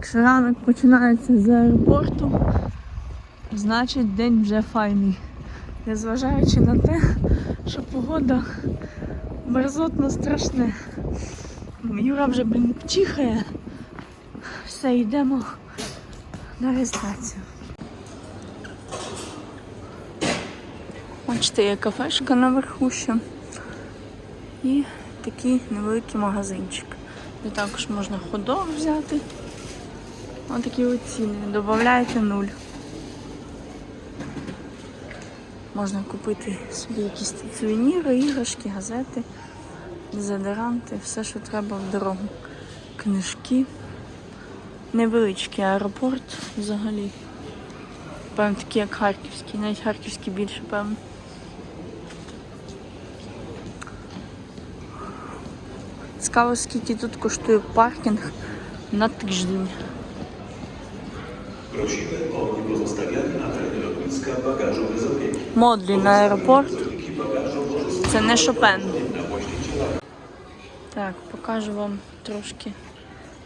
Якщо ранок починається з аеропорту, значить день вже файний. Незважаючи на те, що погода мерзотно страшне. Юра вже, блін, чихає. Все, йдемо на реєстрацію. Бачите, є кафешка наверху ще. І такий невеликий магазинчик. Де також можна ходок взяти. Ось такі от ціни. Добавляєте нуль. Можна купити собі якісь сувеніри, іграшки, газети, дезодоранти, все, що треба в дорогу. Книжки. Невеличкий аеропорт взагалі. Певно, такий як Харківський, навіть Харківський більше, певно. Цікаво, скільки тут коштує паркінг на тиждень. Prosimy o niepozostawianie na terenie lotniska bagażu bez opieki. Модлі на аеропорт. Це не Шопен. Так, покажу вам трошки,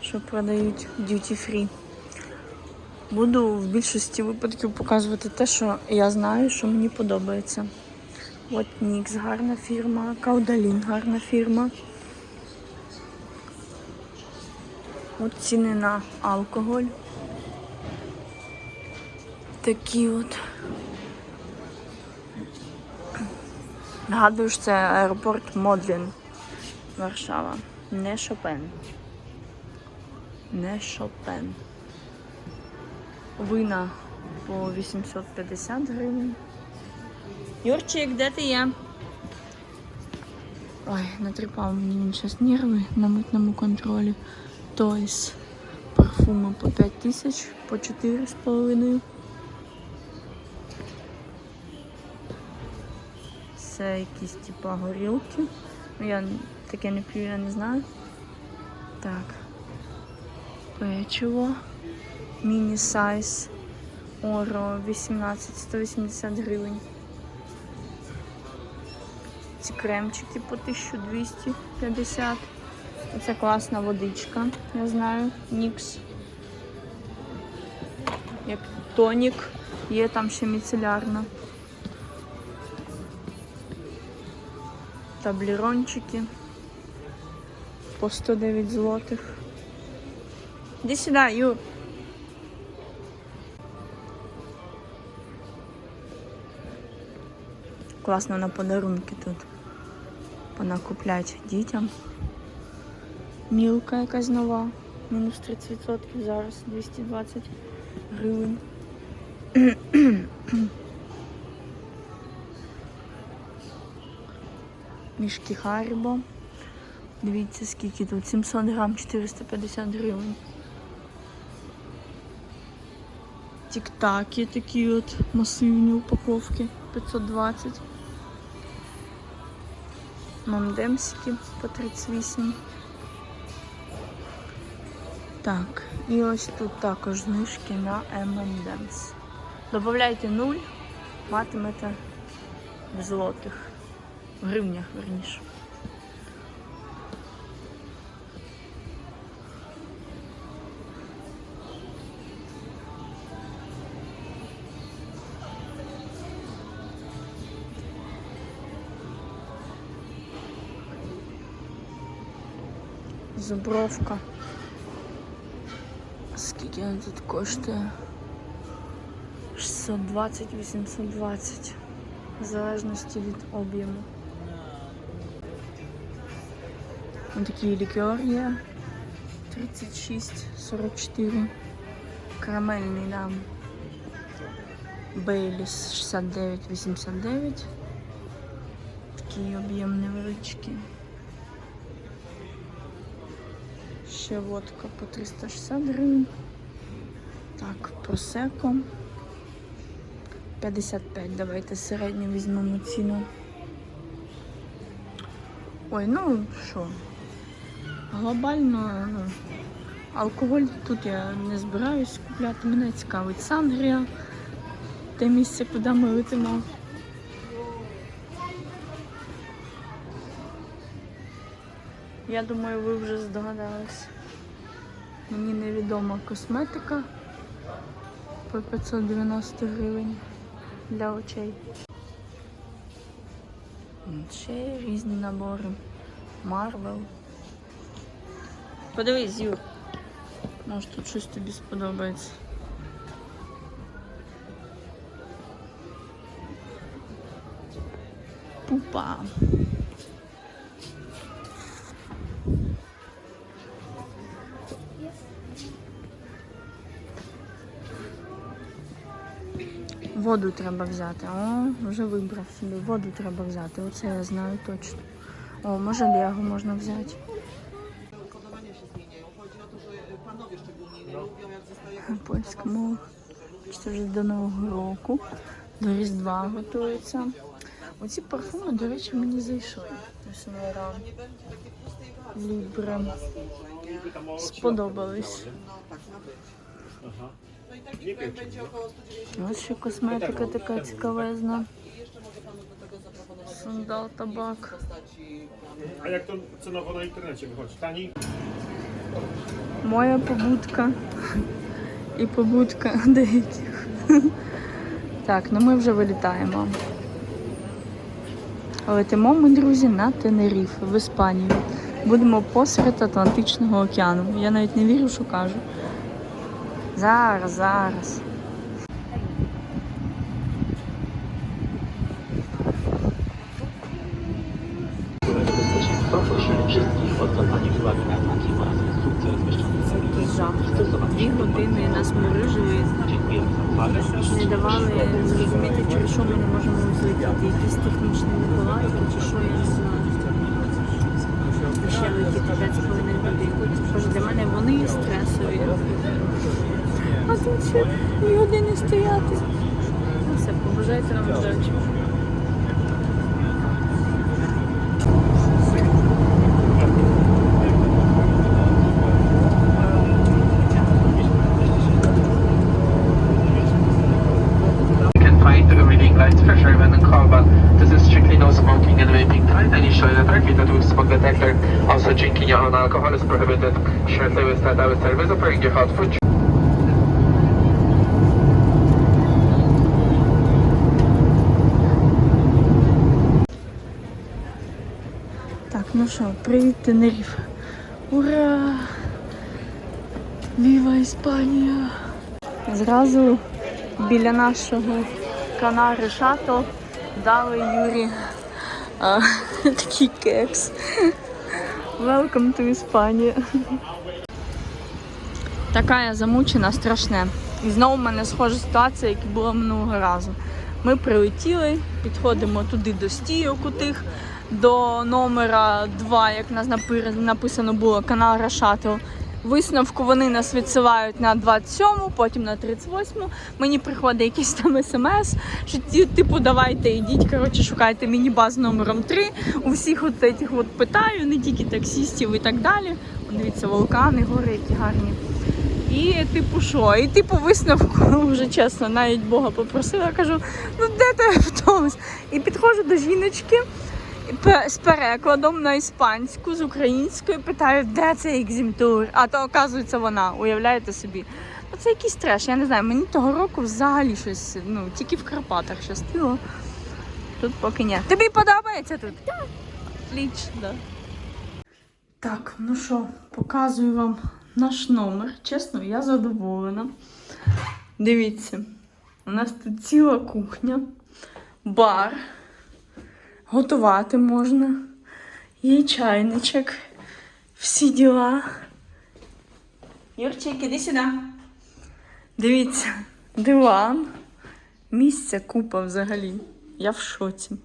що продають duty free. Буду в більшості випадків показувати те, що я знаю, що мені подобається. От Нікс гарна фірма, Каудалін гарна фірма. От ціни на алкоголь. Такі от. Нагадую, що це аеропорт Модлін. Варшава. Не Шопен. Не Шопен. Вина по 850 гривень. Юрчик, де ти є? Ой, натріпав мені він зараз нерви на митному контролі. Тойс. Парфуми по 5 тисяч, по 4,5. Це якісь типа горілки. Ну, Я таке не п'ю, я не знаю. Так. Печиво. Міні-сайз. Оро 18, 180 гривень. Ці кремчики по 1250. Це класна водичка, я знаю. Нікс. Як тонік, є там ще міцелярна. Таблерончики по 109 злотих. Іди сюди, Юр. Класно на подарунки тут понакуплять дітям. Мілка якась нова, мінус 30%, зараз 220 гривень. Мішки Харібо. Дивіться, скільки тут. 700 грам 450 гривень. Тік-таки такі от масивні упаковки 520. Мамдемсики по 38. Так, і ось тут також знижки на M&M's. Добавляйте 0, матимете в злотих. В гривнях, верніше. Зубровка. Скільки вона тут коштує? 620-820. В залежності від об'єму. Ось такий лікер є. 36-44. Карамельний нам. Бейліс 69-89. Такий об'єм невеличкий. Ще водка по 360 гривень. Так, просеко. 55. Давайте середню візьмемо ціну. Ой, ну що? Глобально, ну, алкоголь тут я не збираюсь купляти. Мене цікавить Сангрія. Те місце, куди ми летимо. Я думаю, ви вже здогадались. Мені невідома косметика по 590 гривень для очей. Ще різні набори. Марвел. Подивись, Юр. Може тут щось тобі сподобається. Пупа. Воду треба взяти. О, вже вибрав собі. Воду треба взяти. Оце я знаю точно. О, може Лего можна взяти. Польська. Це вже до Нового року, до Різдва готується. Оці парфуми, до речі, мені зайшли. Лібре. Сподобались. No tak, ma być. No i taki krem będzie około 190 Ось ще косметика така цікавезна. Сандал, табак. A jak to cenowo na internecie wychodzi? Моя побудка і побудка деяких. Так, ну ми вже вилітаємо. Летимо ми, друзі, на Тенеріф в Іспанію. Будемо посеред Атлантичного океану. Я навіть не вірю, що кажу. Зараз, зараз. Poprosimy жах. Дві години нас морижили, не давали зрозуміти, через що ми не можемо злетіти. Якісь технічні неполадки чи що, я не знаю. Ще летіти 5 з половиною годин. Боже, для мене вони стресові. А тут ще дві години стояти. Ну все, побажайте нам удачі. Also drinking your own alcohol is prohibited. Shortly with that, our service offering you hot food. Так, ну що, привіт, Тенеріф. Ура! Віва Іспанія! Зразу біля нашого канари Шато дали Юрі а, такий кекс. Welcome to Іспанія. Така я замучена, страшне. І знову в мене схожа ситуація, як і була минулого разу. Ми прилетіли, підходимо туди до стійок у тих, до номера 2, як нас написано було, канал Рашатл. Висновку вони нас відсилають на 27-му, потім на 38-му. Мені приходить якийсь там смс, що типу, давайте йдіть, коротше, шукайте міні-баз номером 3. У всіх от цих от питаю, не тільки таксістів і так далі. Дивіться, вулкани, гори, які гарні. І типу, що? І типу висновку вже чесно, навіть Бога попросила. Кажу, ну де ти автобус? І підходжу до жіночки з перекладом на іспанську, з українською, питаю, де цей екзімтур? А то оказується вона, уявляєте собі. Ну це якийсь треш, я не знаю, мені того року взагалі щось, ну, тільки в Карпатах щастило. Тут поки ні. Тобі подобається тут? Так. Отлично. Так, ну що, показую вам наш номер. Чесно, я задоволена. Дивіться, у нас тут ціла кухня, бар. Готувати можна. Є чайничок. Всі діла. Юрчик, іди сюди. Дивіться, диван. Місця купа взагалі. Я в шоці.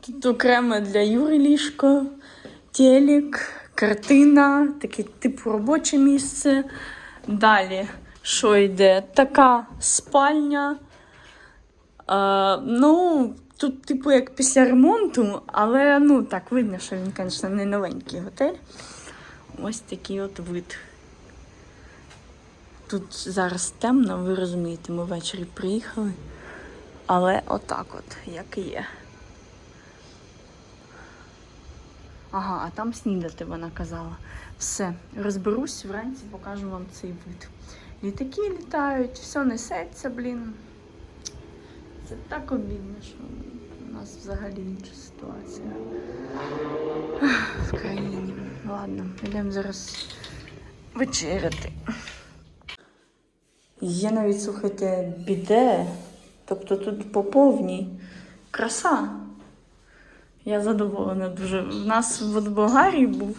Тут окремо для Юри ліжко, телек, картина, таке типу робоче місце. Далі, що йде? Така спальня. Е, ну, тут, типу, як після ремонту, але ну так видно, що він, звісно, не новенький готель. Ось такий от вид. Тут зараз темно, ви розумієте, ми ввечері приїхали. Але отак от, як і є. Ага, а там снідати вона казала. Все, розберусь вранці, покажу вам цей вид. Літаки літають, все несеться, блін. Це так обідно, що у нас взагалі інша ситуація в країні. Ладно, йдемо зараз вечеряти. Є навіть, слухайте, біде. Тобто тут по повній краса. Я задоволена дуже. У нас в Болгарії був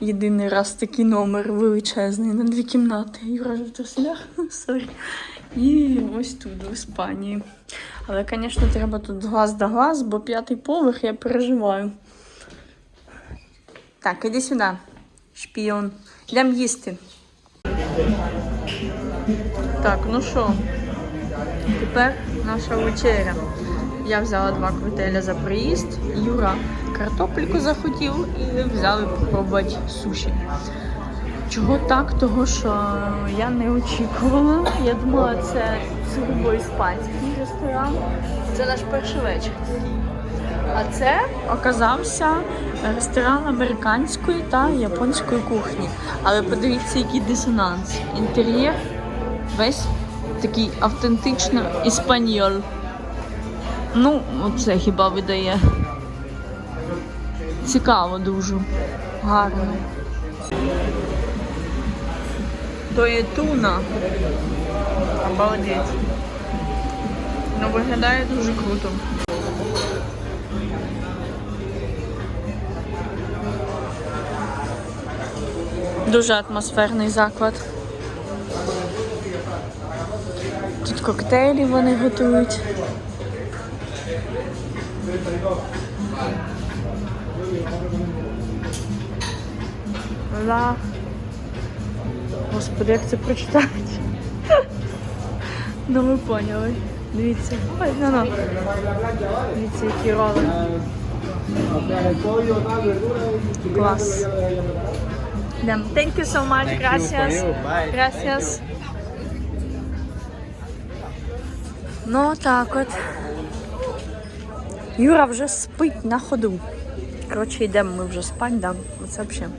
єдиний раз такий номер величезний на дві кімнати. Юра в труселях, сорі. І ось тут, в Іспанії. Але, звісно, треба тут глаз да глаз, бо п'ятий поверх я переживаю. Так, іди сюди, шпіон. Йдемо їсти. Так, ну що, тепер наша вечеря. Я взяла два квителя за приїзд. Юра картопельку захотів і взяли попробувати суші. Чого так? Того, що я не очікувала. Я думала, це сугубо іспанський ресторан. Це наш перший вечір. А це оказався ресторан американської та японської кухні. Але подивіться, який дисонанс. Інтер'єр весь такий автентично іспаньол. Ну, оце хіба видає. Цікаво дуже. Гарно. То є туна. Обалдеть. Ну, виглядає дуже круто. Дуже атмосферний заклад. Тут коктейлі вони готують. Ла. Господи, як це прочитати? Ну ви поняли. Дивіться. Ой, ну ну. Дивіться, які роли. Клас. Йдемо. Thank you so much. Gracias. Gracias. Ну так от. Юра вже спить на ходу. Коротше, йдемо ми вже спать, да. Оце взагалі.